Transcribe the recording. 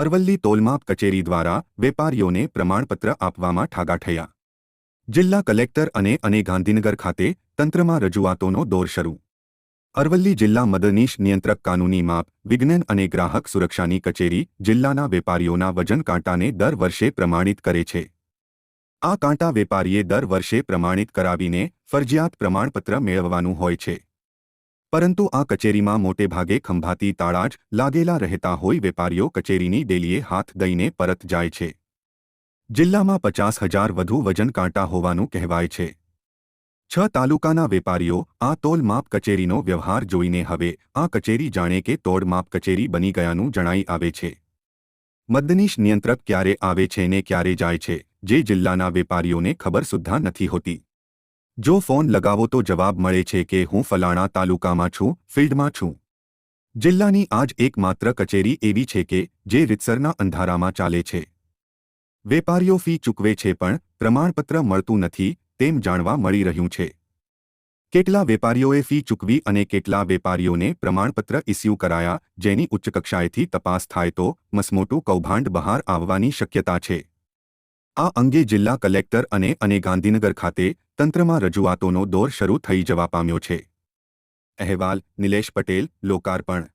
અરવલ્લી તોલમાપ કચેરી દ્વારા વેપારીઓને પ્રમાણપત્ર આપવામાં ઠાગા થયા. જિલ્લા કલેક્ટર અને અને ગાંધીનગર ખાતે તંત્રમાં રજૂઆતોનો દોર શરૂ. અરવલ્લી જિલ્લા મદદનીશ નિયંત્રક કાનૂની માપ, વિજ્ઞાન અને ગ્રાહક સુરક્ષાની કચેરી જિલ્લાના વેપારીઓના વજન કાંટાને દર વર્ષે પ્રમાણિત કરે છે. આ કાંટા વેપારીએ દર વર્ષે પ્રમાણિત કરાવીને ફરજિયાત પ્રમાણપત્ર મેળવવાનું હોય છે. પરંતુ આ કચેરીમાં મોટેભાગે ખંભાતી તાળા જ લાગેલા રહેતા હોય વેપારીઓ કચેરીની ડેલીએ હાથ દઈને પરત જાય છે. જિલ્લામાં પચાસ હજાર વધુ વજન કાંટા હોવાનું કહેવાય છે. છ તાલુકાના વેપારીઓ આ તોલમાપ કચેરીનો વ્યવહાર જોઈને હવે આ કચેરી જાણે કે તોડમાપ કચેરી બની ગયાનું જણાઈ આવે છે. મદદનીશ નિયંત્રક ક્યારે આવે છે ને ક્યારે જાય છે, જે જિલ્લાના વેપારીઓને ખબર સુદ્ધા નથી હોતી. જો ફોન લગાવો તો જવાબ મળે છે કે હું ફલાણા તાલુકામાં છું, ફિલ્ડમાં છું. જિલ્લાની આજ એકમાત્ર કચેરી એવી છે કે, જે રીતસરના અંધારામાં ચાલે છે. વેપારીઓ ફી ચૂકવે છે પણ પ્રમાણપત્ર મળતું નથી, તેમ જાણવા મળી રહ્યું છે. કેટલા વેપારીઓએ ફી ચૂકવી અને કેટલા વેપારીઓને પ્રમાણપત્ર ઇસ્યુ કરાયા, જેની ઉચ્ચકક્ષાએથી તપાસ થાય તો મસમોટું કૌભાંડ બહાર આવવાની શક્યતા છે. આ અંગે જિલ્લા કલેક્ટર અને અને ગાંધીનગર ખાતે તંત્રમાં રજૂઆતોનો દોર શરૂ થઈ જવા પામ્યો છે. અહેવાલ, નિલેશ પટેલ, લોકાર્પણ.